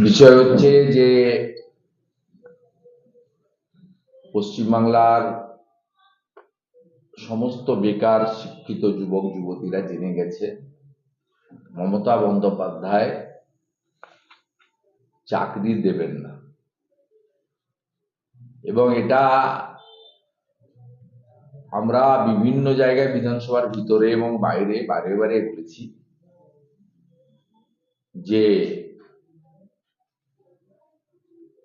বিষয় হচ্ছে যে পশ্চিমবাংলার সমস্ত বেকার শিক্ষিত যুবক, যুবতীরা জেনে গেছে। মমতা বন্দ্যোপাধ্যায় চাকরি দেবেন না। এবং এটা আমরা বিভিন্ন জায়গায় বিধানসভার ভিতরে এবং বাইরে, বারে বারে বলেছি যে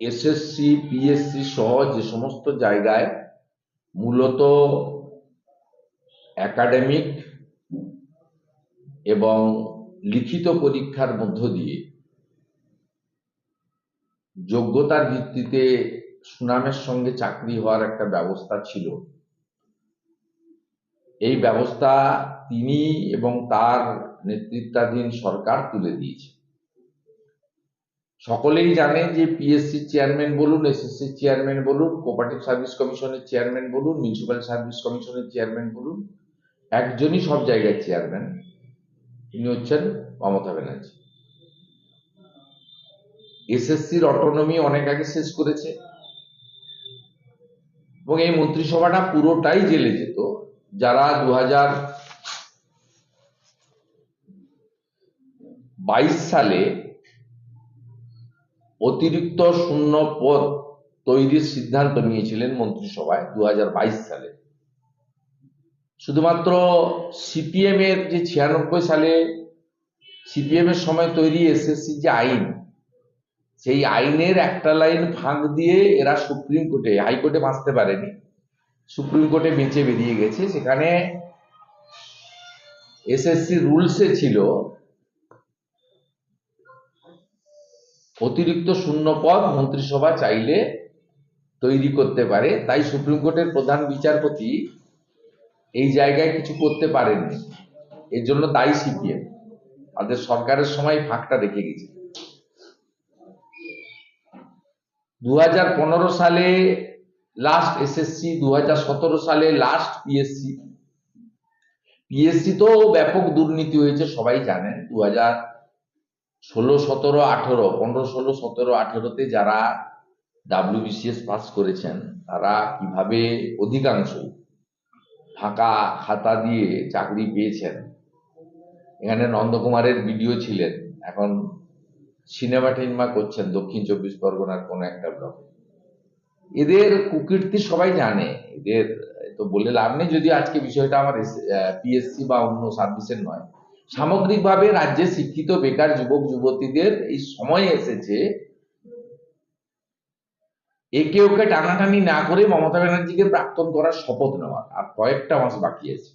এসএসসি পিএসসি সহ যে সমস্ত জায়গায় মূলত একাডেমিক এবং লিখিত পরীক্ষার মধ্য দিয়ে যোগ্যতার ভিত্তিতে সুনামের সঙ্গে চাকরি হওয়ার একটা ব্যবস্থা ছিল। এই ব্যবস্থা তিনি এবং তার নেতৃত্বাধীন সরকার তুলে দিয়েছে। সকলেই জানে যে পিএসসি চেয়ারম্যান বলুন এসএসসি চেয়ারম্যান বলুন কোপারেটিভ সার্ভিস কমিশনের চেয়ারম্যান বলুন মিউনিসিপ্যাল সার্ভিস কমিশনের চেয়ারম্যান বলুন, একজনই সব জায়গায় চেয়ারম্যান তিনি হচ্ছেন মমতা ব্যানার্জি। এসএসসির অটোনমি অনেক আগে শেষ করেছে। এবং এই মন্ত্রিসভাটা পুরোটাই জেলে যেত, যারা দু হাজার বাইশ সালে অতিরিক্ত শূন্য পদ তৈরির সিদ্ধান্ত নিয়েছিলেন মন্ত্রিসভায় দু হাজার বাইশ সালে। শুধুমাত্র সিপিএম এর যে ছিয়ানব্বই সালে সিপিএম এর সময় তৈরি এসএসসি যে আইন, সেই আইনের একটা লাইন ফাঁক দিয়ে এরা সুপ্রিম কোর্টে, হাইকোর্টে বাঁচতে পারেনি। সুপ্রিম কোর্টে বেঁচে বেরিয়ে গেছে। সেখানে এসএসসি রুলসে ছিল অতিরিক্ত শূন্য পদ মন্ত্রিসভা চাইলে তৈরি করতে পারে। তাই সুপ্রিম কোর্টের প্রধান বিচারপতি এই জায়গায় কিছু করতে পারেননি। এর জন্য দায়ী সিপিএম। তাদের সরকারের সময় ফাঁকটা রেখে গেছে। দুহাজার পনেরো সালে লাস্ট এসএসসি দুহাজার সতেরো সালে লাস্ট পিএসসি পিএসসি তো ব্যাপক দুর্নীতি হয়েছে, সবাই জানেন। দু হাজার ষোলো, সতেরো, আঠেরো, পনেরো, ষোলো, সতেরো, আঠেরোতে যারা ডাব্লিউবিসিএস পাস করেছেন, তারা কীভাবে অধিকাংশ ফাঁকা খাতা দিয়ে চাকরি পেয়েছেন? এখানে নন্দকুমারের ভিডিও ছিলেন। এখন সিনেমা টিনেমা করছেন দক্ষিণ চব্বিশ পরগনার কোন একটা ব্লকে। এদের কুকীর্তি সবাই জানে। এদের তো বলে লাভ নেই, যদি আজকে বিষয়টা আমার পিএসসি বা অন্য সার্ভিসের নয়। সামগ্রিকভাবে রাজ্যে শিক্ষিত বেকার যুবক, যুবতীদের এই সময় এসেছে। একে ওকে টানাটানি না করে মমতা ব্যানার্জিকে প্রাক্তন করার শপথ নেওয়ার আর কয়েকটা মাস বাকি আছে।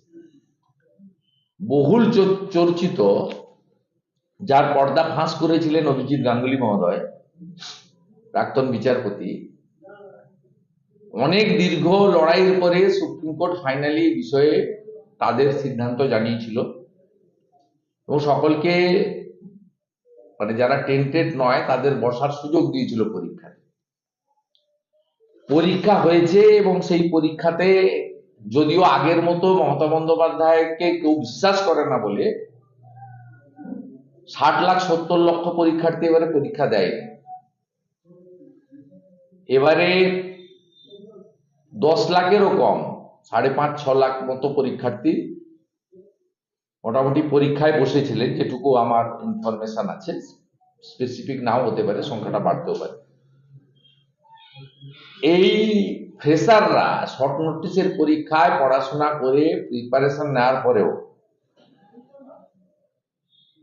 বহুল চর্চিত, যার পর্দা ফাঁস করেছিলেন অভিজিৎ গাঙ্গুলি মহোদয়, প্রাক্তন বিচারপতি। অনেক দীর্ঘ লড়াইয়ের পরে সুপ্রিম কোর্ট ফাইনালি বিষয়ে তাদের সিদ্ধান্ত জানিয়েছিল। এবং সকলকে মানে যারা টেন্টেড নয়, তাদের বসার সুযোগ দিয়েছিল পরীক্ষায়। পরীক্ষা হয়েছে এবং সেই পরীক্ষাতে যদিও আগের মতো মমতা বন্দ্যোপাধ্যায়কে কেউ বিশ্বাস করে না বলে, ষাট লাখ সত্তর লক্ষ পরীক্ষার্থী এবারে পরীক্ষা দেয় এবারে দশ লাখেরও কম, সাড়ে পাঁচ, ছ লাখ মতো পরীক্ষার্থী মোটামুটি পরীক্ষায় বসেছিলেন, যেটুকু আমার ইনফরমেশন আছে স্পেসিফিক নাও হতে পারে, সংখ্যাটা বাড়তেও পারে। এই ফ্রেশাররা শর্ট নোটিসের পরীক্ষায় পড়াশোনা করে প্রিপারেশন নেওয়ার পরেও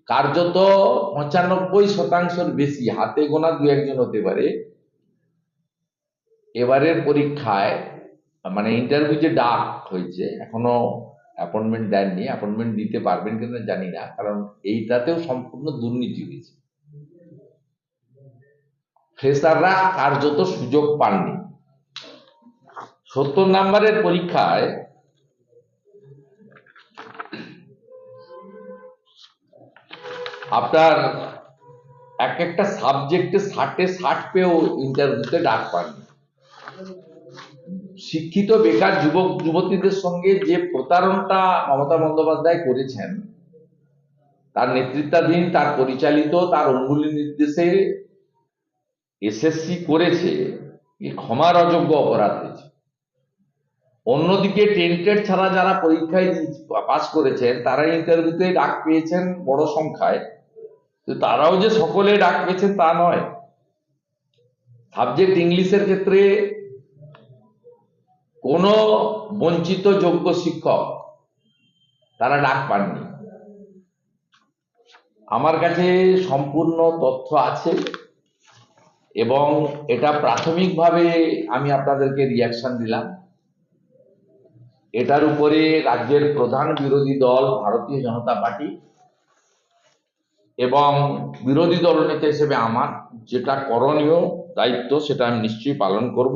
কার্যত পঁচানব্বই শতাংশের বেশি, হাতে গোনা দু একজন হতে পারে, এবারের পরীক্ষায় মানে ইন্টারভিউ যে ডাক হয়েছে, এখনও অ্যাপয়েন্টমেন্ট দেননি অ্যাপয়েন্টমেন্ট দিতে পারবেন কিনা জানি না, কারণ এইটাতেও সম্পূর্ণ দুর্নীতি হয়েছে। ফ্রেশাররা কার্যত সুযোগ পাননি। সত্তর নাম্বারের পরীক্ষায় আপনার এক একটা সাবজেক্টে ষাটে ষাট পেয়েও ইন্টারভিউতে ডাক পাননি। শিক্ষিত বেকার যুবক, যুবতীদের সঙ্গে যে প্রতারণটা মমতা বন্দ্যোপাধ্যায় করেছেন, তার নেতৃত্বাধীন, তার পরিচালিত, তার অঙ্গুলি নির্দেশে এসএসসি করেছে ক্ষমার অযোগ্য অপরাধ হয়েছে। অন্যদিকে টেন্টেড ছাড়া যারা পরীক্ষায় পাস করেছেন তারা ইন্টারভিউতে ডাক পেয়েছেন বড় সংখ্যায়। তো তারাও যে সকলে ডাক পেয়েছেন তা নয়। সাবজেক্ট ইংলিশের ক্ষেত্রে কোনো বঞ্চিত যোগ্য শিক্ষক তারা ডাক পাননি। আমার কাছে সম্পূর্ণ তথ্য আছে এবং এটা প্রাথমিকভাবে আমি আপনাদেরকে রিয়াকশন দিলাম। এটার উপরে রাজ্যের প্রধান বিরোধী দল ভারতীয় জনতা পার্টি এবং বিরোধী দলনেতা হিসেবে আমার যেটা করণীয় দায়িত্ব সেটা আমি নিশ্চয়ই পালন করব।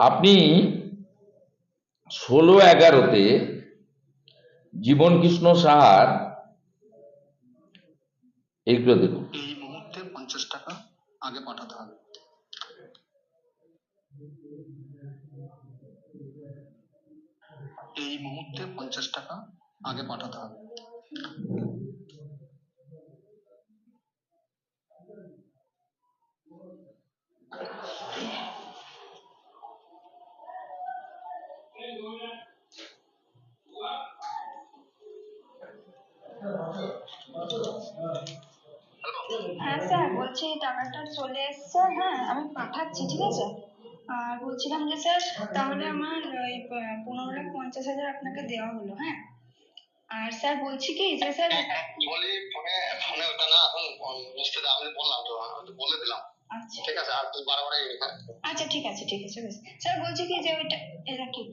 আপনি ষোলো এগারোতে জীবন কৃষ্ণ সাহার এইগুলো দেখুন। এই মুহূর্তে পঞ্চাশ টাকা আগে পাঠাতে হবে। এই মুহূর্তে পঞ্চাশ টাকা আগে পাঠাতে হবে। হ্যাঁ স্যার বলছি টাকাটা চলে এসছে। হ্যাঁ আমি পাঠাচ্ছি ঠিক আছে? আর বলছিলাম যে স্যার তাহলে আমার ওই পনেরো লাখ পঞ্চাশ হাজার আপনাকে দেওয়া হলো হ্যাঁ? আর স্যার বলছি কি যে স্যার বলি ফোনে ফোনে ওটা না এখন বুঝতে দাও আমি বললাম তো আমি বলে দিলাম। আচ্ছা। ঠিক আছে আর তুই বারবার হ্যাঁ। আচ্ছা ঠিক আছে ঠিক আছে স্যার বলছি কি যে ওইটা এরা কেটে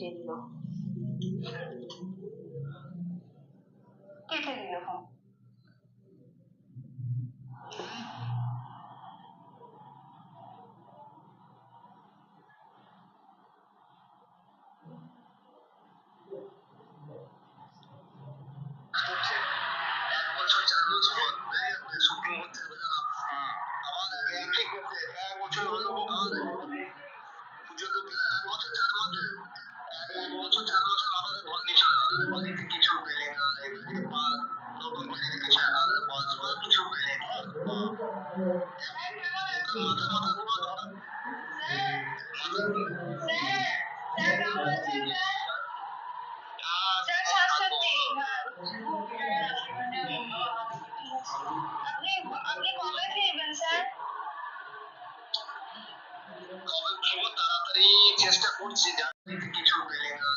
চেষ্টা করছি জানি কিছু পেলে না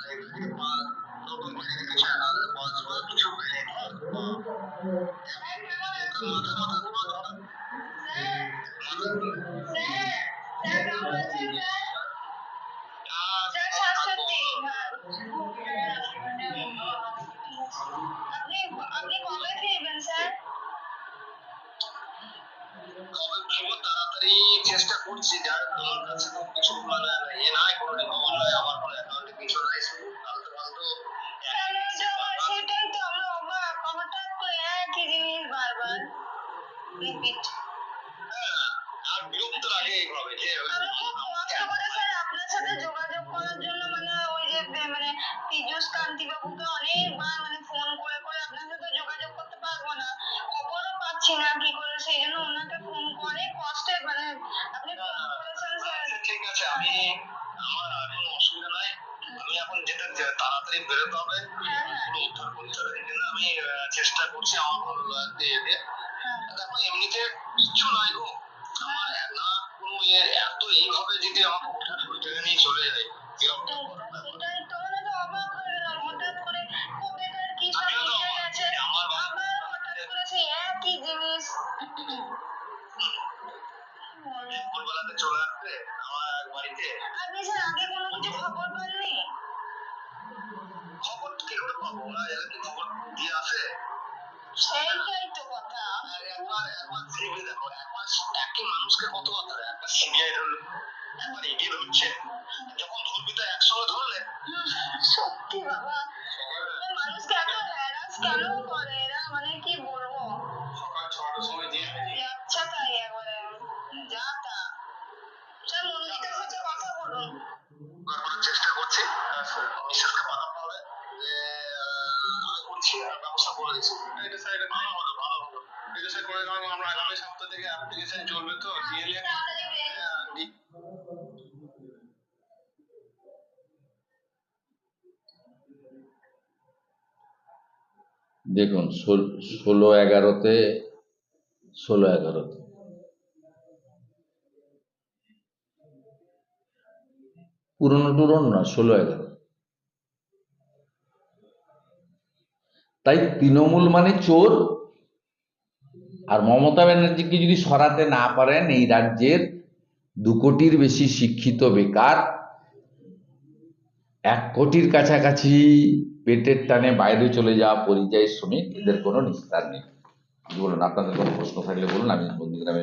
চেষ্টা করছি, যার তোমার কাছে তো কিছু মানে এ নাই খবর নাই আমার কোনো অ্যাকাউন্টে কিছু আমি চেষ্টা করছি আমার ভালো দিয়ে হ্যাঁ। দেখো এমনিতে কিচ্ছু নাই গো। আমার না কোনো ইয়ে এত এইভাবে যদি আমাকে হঠাৎ করে নিয়ে চলে যায় বিরক্ত করার ব্যাপার। সেটাই তো মানে তো অবাক হয়ে গেলাম হঠাৎ করে কবেকার কি সব আমিও তো উঠে অবাক। গেছে আমার বাবা- আবার হঠাৎ করে সেই একই জিনিস ভোরবেলাতে চলে আসবে আমার বাড়িতে আপনি স্যার আগে কোনো কিছু খবর পাননি খবর কি করে পাবো ওরা এরা কি খবর দিয়ে আসে সেইটাই তো কথা একবার একবার সিবি দেখো একবার একই মানুষকে কত কথা একবার সিবিআই ধরলো একবার ইডি ধরছে যখন ধরবি তো একসঙ্গে ধরলে? সত্যি বাবা। মানে মানুষকে এত হ্যারাস কেন করে? করে দেওয়া আমরা আগামী সপ্তাহ থেকে অ্যাপ্লিকেশন চলবে তো ডিএলএ দেখুন ষোলো এগারোতে ষোলো এগারোতে। পুরনো টুরনো না, ষোলো এগারো। তাই তৃণমূল মানে চোর আর মমতা ব্যানার্জিকে যদি সরাতে না পারেন, এই রাজ্যের দু কোটির বেশি শিক্ষিত বেকার এক কোটির কাছাকাছি পেটের টানে বাইরে চলে যাওয়া পরিযায়ী শ্রমিক, এদের কোনো নিস্তার নেই। বলুন, আপনাদের কোনো প্রশ্ন থাকলে বলুন, আমি বন্দিগ্রামে